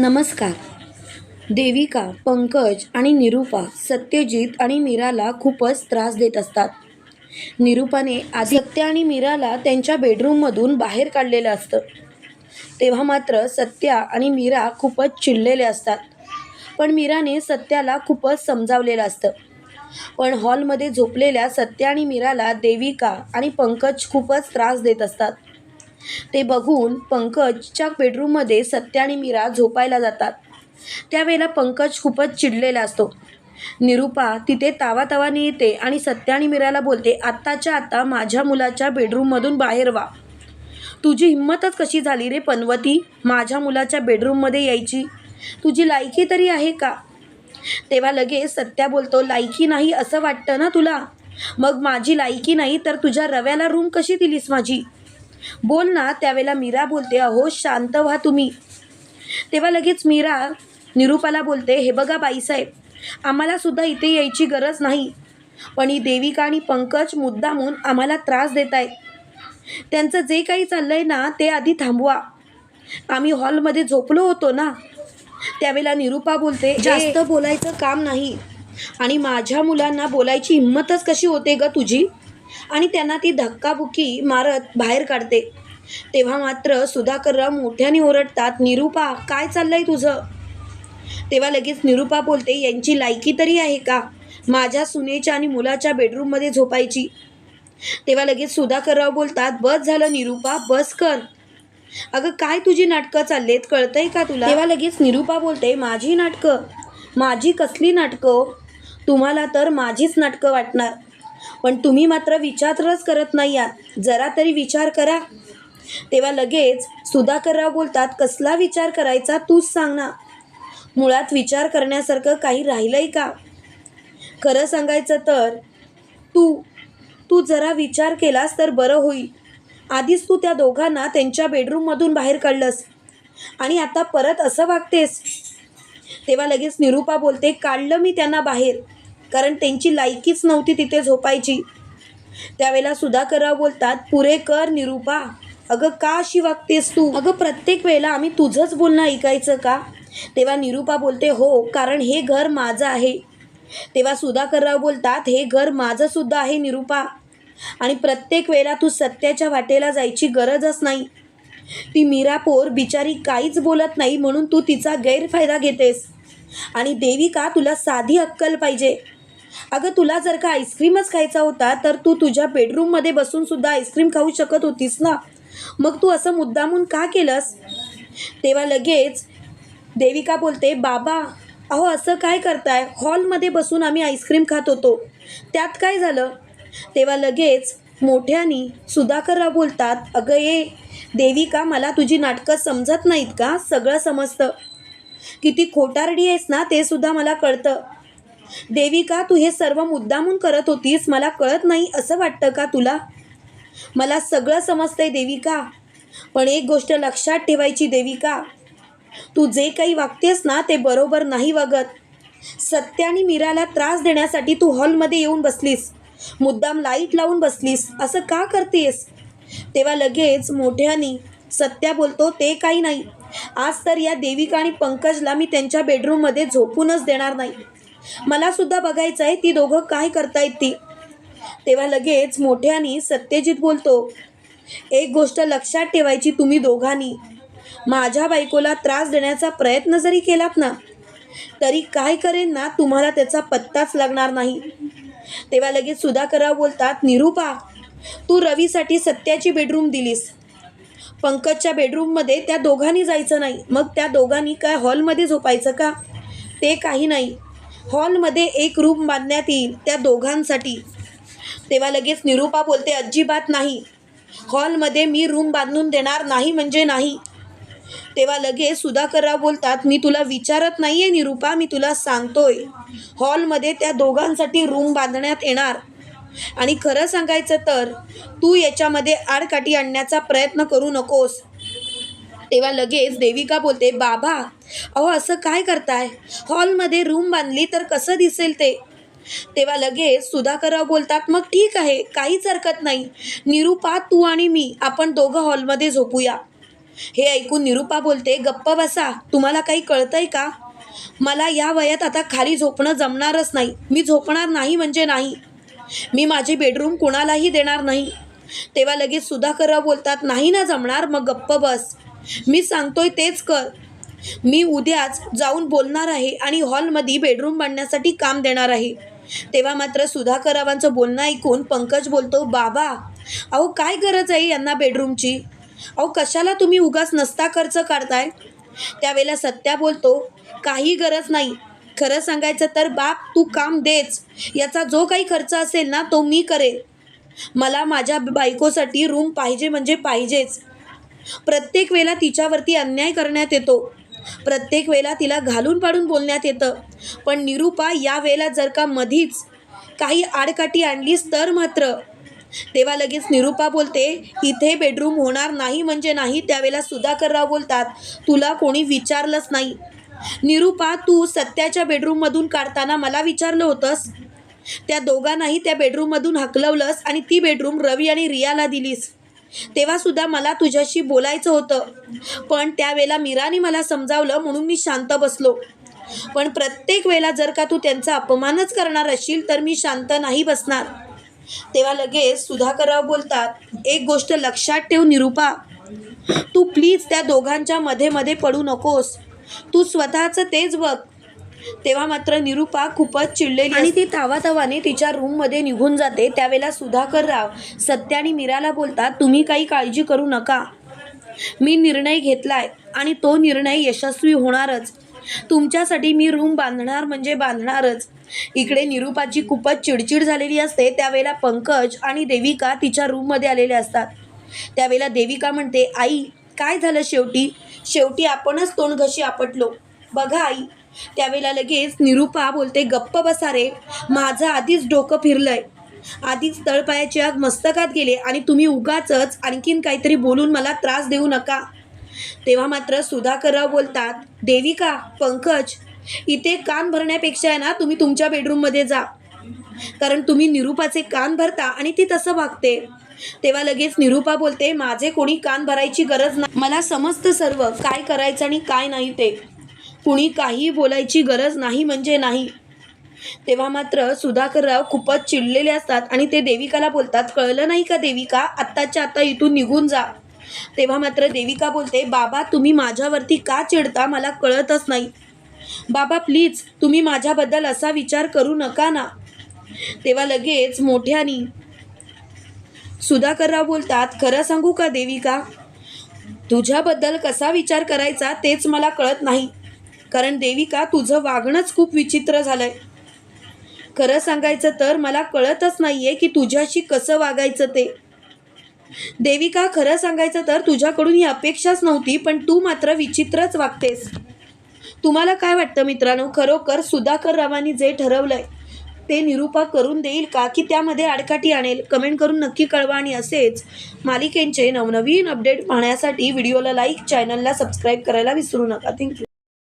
नमस्कार. देविका पंकज आणि निरूपा सत्यजित आणि मीराला खूपच त्रास देत असतात. निरूपाने आधी सत्य आणि मीराला त्यांच्या बेडरूममधून बाहेर काढलेलं असतं. तेव्हा मात्र सत्या आणि मीरा खूपच चिडलेले असतात. पण मीराने सत्याला खूपच समजावलेलं असतं. पण हॉलमध्ये झोपलेल्या सत्या आणि मीराला देविका आणि पंकज खूपच त्रास देत असतात. ते बघून पंकजच्या बेडरूममध्ये सत्या आणि मीरा झोपायला जातात. त्यावेळेला पंकज खूपच चिडलेला असतो. निरूपा तिथे तावातावाने येते आणि सत्या आणि मीराला बोलते आत्ताच्या आत्ता माझ्या मुलाच्या बेडरूममधून बाहेर व्हा तुझी हिंमतच कशी झाली रे पनवती? माझ्या मुलाच्या बेडरूममध्ये यायची. तुझी लायकी तरी आहे का? तेव्हा लगेच सत्या बोलतो लायकी नाही असं वाटतं ना तुला? मग माझी लायकी नाही तर तुझ्या रव्याला रूम कशी दिलीस माझी? बोल ना त्यावेळेला मीरा बोलते अहो शांत व्हा तुम्ही. तेव्हा लगेच मीरा निरूपाला बोलते हे बघा बाईसाहेब आम्हाला सुद्धा इथे यायची गरज नाही पण ही देविका आणि पंकज मुद्दामून आम्हाला त्रास देत आहेत त्यांचं जे काही चाललंय ना ते आधी थांबवा. आम्ही हॉलमध्ये झोपलो होतो ना. त्यावेळेला निरूपा बोलते जास्त बोलायचं काम नाही आणि माझ्या मुलांना बोलायची हिंमतच कशी होते ग तुझी? आणि त्यांना ती धक्काबुक्की मारत बाहेर काढते. तेव्हा मात्र सुधाकरराव मोठ्याने ओरडतात निरूपा काय चाललंय तुझं? तेव्हा लगेच निरूपा बोलते यांची लायकी तरी आहे का? माझ्या सुनेच्या आणि मुलाच्या बेडरूममध्ये झोपायची. तेव्हा लगेच सुधाकरराव बोलतात बस झालं निरूपा बस कर. अगं काय तुझी नाटकं चाललेत? कळतंय का तुला? तेव्हा लगेच निरूपा बोलते माझी नाटकं? माझी कसली नाटकं? तुम्हाला तर माझीच नाटकं वाटणार. पण तुम्ही मात्र विचारच करत नाही आहात. जरा तरी विचार करा. तेव्हा लगेच सुधाकरराव बोलतात कसला विचार करायचा तूच सांग ना. मुळात विचार करण्यासारखं काही राहिलंय का? खरं सांगायचं तर तू तू जरा विचार केलास तर बरं होईल. आधीच तू त्या दोघांना त्यांच्या बेडरूममधून बाहेर काढलंस. आणि आता परत असं वागतेस? तेव्हा लगेच निरूपा बोलते काढलं मी त्यांना बाहेर. कारण त्यांची लायकीच नव्हती तिथे झोपायची. त्यावेळेला सुधाकरराव बोलतात पुरे कर निरूपा. अगं का अशी वागतेस तू? अगं प्रत्येक वेळेला आम्ही तुझंच बोलणं ऐकायचं का? तेव्हा निरूपा बोलते हो कारण हे घर माझं आहे. तेव्हा सुधाकरराव बोलतात हे घर माझंसुद्धा आहे निरूपा. आणि प्रत्येक वेळेला तू सत्याच्या वाटेला जायची गरजच नाही. ती मीरापोर बिचारी काहीच बोलत नाही म्हणून तू तिचा गैरफायदा घेतेस. आणि देविका तुला साधी अक्कल पाहिजे? अगं तुला जर का आईस्क्रीमच खायचा होता तर तू तुझ्या बेडरूममध्ये बसून सुद्धा आईस्क्रीम खाऊ शकत होतीस ना? मग तू असं मुद्दामून का केलंस? तेव्हा लगेच देविका बोलते बाबा अहो असं काय करताय? हॉलमध्ये बसून आम्ही आईस्क्रीम खात होतो. त्यात काय झालं? तेव्हा लगेच मोठ्यानी सुधाकरराव बोलतात अगं ये देविका मला तुझी नाटकं समजत नाहीत का? सगळं समजतं. किती खोटारडी आहेस ना ते सुद्धा मला कळतं. देविका तू हे सर्व मुद्दामून करत होतीस मला कळत नाही असं वाटतं का तुला? मला सगळं समजतंय देविका पण एक गोष्ट लक्षात ठेवायची देविका तू जे काही वागतेस ना ते बरोबर नाही वागत. सत्याने मीराला त्रास देण्यासाठी तू हॉलमध्ये येऊन बसलीस मुद्दाम लाइट लावून बसलीस असं का करतेस? तेव्हा लगेच मोठ्यानी सत्या बोलतो ते काही नाही. आज तर या देविका आणि पंकजला मी त्यांच्या बेडरूममध्ये झोपूनच देणार नाही. मला सुद्धा बघायचं आहे ती दोघं काय करतायत ती. तेव्हा लगेच मोठ्यानी सत्यजित बोलतो एक गोष्ट लक्षात ठेवायची तुम्ही दोघांनी. माझ्या बायकोला त्रास देण्याचा प्रयत्न जरी केलात ना तरी काय करेन ना तुम्हाला त्याचा पत्ताच लागणार नाही. तेव्हा लगेच सुधाकरराव बोलतात निरूपा तू रवीसाठी सत्याची बेडरूम दिलीस. पंकजच्या बेडरूममध्ये त्या दोघांनी जायचं नाही. मग त्या दोघांनी काय हॉलमध्ये झोपायचं का? ते काही नाही. हॉलमध्ये एक रूम बांधण्यात येईल त्या दोघांसाठी. तेव्हा लगेच निरूपा बोलते अजिबात नाही. हॉलमध्ये मी रूम बांधून देणार नाही म्हणजे नाही. तेव्हा लगेच सुधाकरराव बोलतात मी तुला विचारत नाही आहे निरूपा मी तुला सांगतोय. हॉलमध्ये त्या दोघांसाठी रूम बांधण्यात येणार. आणि खरं सांगायचं तर तू याच्यामध्ये आडकाठी आणण्याचा प्रयत्न करू नकोस. तेव्हा लगेच देविका बोलते बाबा अहो असं काय करताय? हॉलमध्ये रूम बांधली तर कसं दिसेल ते? तेव्हा लगेच सुधाकरराव बोलतात मग ठीक आहे काहीच हरकत नाही. निरूपा तू आणि मी आपण दोघं हॉलमध्ये झोपूया. हे ऐकून निरुपा बोलते गप्प बसा तुम्हाला काही कळतंय का? मला या वयात आता खाली झोपणं जमणारच नाही. मी झोपणार नाही म्हणजे नाही. मी माझी बेडरूम कुणालाही देणार नाही. तेव्हा लगेच सुधाकरराव बोलतात नाही ना जमणार मग गप्प बस. मी सांगतोय तेच कर. मी उद्याच जाऊन बोलणार आहे आणि हॉलमध्ये बेडरूम बांधण्यासाठी काम देणार आहे. तेव्हा मात्र सुधाकररावांचं बोलणं ऐकून पंकज बोलतो बाबा अहो काय गरज आहे यांना बेडरूमची? अहो कशाला तुम्ही उगाच नसता खर्च काढताय त्यावेळेला सत्या बोलतो काही गरज नाही. खरं सांगायचं तर बाप तू काम देच. याचा जो काही खर्च असेल ना तो मी करेल. मला माझ्या बायकोसाठी रूम पाहिजे म्हणजे पाहिजेच. प्रत्येक वेळेला तिच्यावरती अन्याय करण्यात येतो. प्रत्येक वेळेला तिला घालून पाडून बोलण्यात येतं. पण निरूपा या वेळेला जर का मधीच काही आडकाठी आणलीस तर मात्र. तेव्हा लगेच निरूपा बोलते इथे बेडरूम होणार नाही म्हणजे नाही त्यावेळेला सुधाकरराव बोलतात तुला कोणी विचारलंच नाही. निरूपा तू सत्याच्या बेडरूममधून काढताना मला विचारलं होतंस. त्या दोघांनाही त्या बेडरूममधून हकलवलंस आणि ती बेडरूम रवी आणि रियाला दिलीस. तेव्हा सुद्धा मला तुझ्याशी बोलायचं होतं. पण त्यावेळेला मीराने मला समजावलं म्हणून मी शांत बसलो. पण प्रत्येक वेळेला जर का तू त्यांचा अपमानच करणार असशील तर मी शांत नाही बसणार. तेव्हा लगेच सुधाकरराव बोलतात एक गोष्ट लक्षात ठेव निरूपा. तू प्लीज त्या दोघांच्या मध्ये मध्ये पडू नकोस. तू स्वतःचं तेच बघ. तेव्हा मात्र निरूपा खूपच चिडलेली आणि ती तावातावाने तिच्या रूममध्ये निघून जाते. त्यावेळेला सुधाकरराव सत्य आणि मीराला बोलतात तुम्ही काही काळजी करू नका. मी निर्णय घेतलाय आणि तो निर्णय यशस्वी होणारच. तुमच्यासाठी मी रूम बांधणार म्हणजे बांधणारच. इकडे निरूपाची खूपच चिडचिड झालेली असते. त्यावेळेला पंकज आणि देविका तिच्या रूममध्ये आलेले असतात. त्यावेळेला देविका म्हणते आई काय झालं शेवटी? शेवटी आपणच तोंड घशी आपटलो. बघा आई त्यावेळेला लगेच निरूपा बोलते गप्प बसा रे. माझं आधीच डोकं फिरलंय. आधीच तळपायाच्या मस्तकात गेले आणि तुम्ही उगाचच आणखीन काहीतरी बोलून मला त्रास देऊ नका. तेव्हा मात्र सुधाकरराव बोलतात देविका पंकज इथे कान भरण्यापेक्षा आहे ना तुम्ही तुमच्या बेडरूममध्ये जा. कारण तुम्ही निरूपाचे कान भरता आणि ती तसं वागते. तेव्हा लगेच निरूपा बोलते माझे कोणी कान भरायची गरज नाही. मला समजतं सर्व काय करायचं आणि काय नाही ते. कुणी काही बोलायची गरज नाही म्हणजे नाही. तेव्हा मात्र सुधाकरराव खूपच चिडलेले असतात आणि ते देविकाला बोलतात कळलं नाही का देविका? आत्ताच्या आत्ता इथून निघून जा. तेव्हा मात्र देविका बोलते बाबा तुम्ही माझ्यावरती का चिडता? मला कळतच नाही. बाबा प्लीज तुम्ही माझ्याबद्दल असा विचार करू नका ना. तेव्हा लगेच मोठ्यानी सुधाकरराव बोलतात खरं सांगू का देविका? तुझ्याबद्दल कसा विचार करायचा तेच मला कळत नाही. कारण देविका तुझं वागणंच खूप विचित्र झालंय. खरं सांगायचं तर मला कळतच नाहीये की तुझ्याशी कसं वागायचं ते. देविका खरं सांगायचं तर तुझ्याकडून ही अपेक्षाच नव्हती पण तू मात्र विचित्रच वागतेस. तुम्हाला काय वाटतं मित्रांनो? खरोखर सुधाकर रावांनी जे ठरवलंय ते निरूपा करून देईल का? की त्यामध्ये आडकाठी आणेल? कमेंट करून नक्की कळवा आणि असेच मालिकेंचे नवनवीन अपडेट पाहण्यासाठी व्हिडिओला लाईक चॅनलला सबस्क्राईब करायला विसरू नका. थँक्यू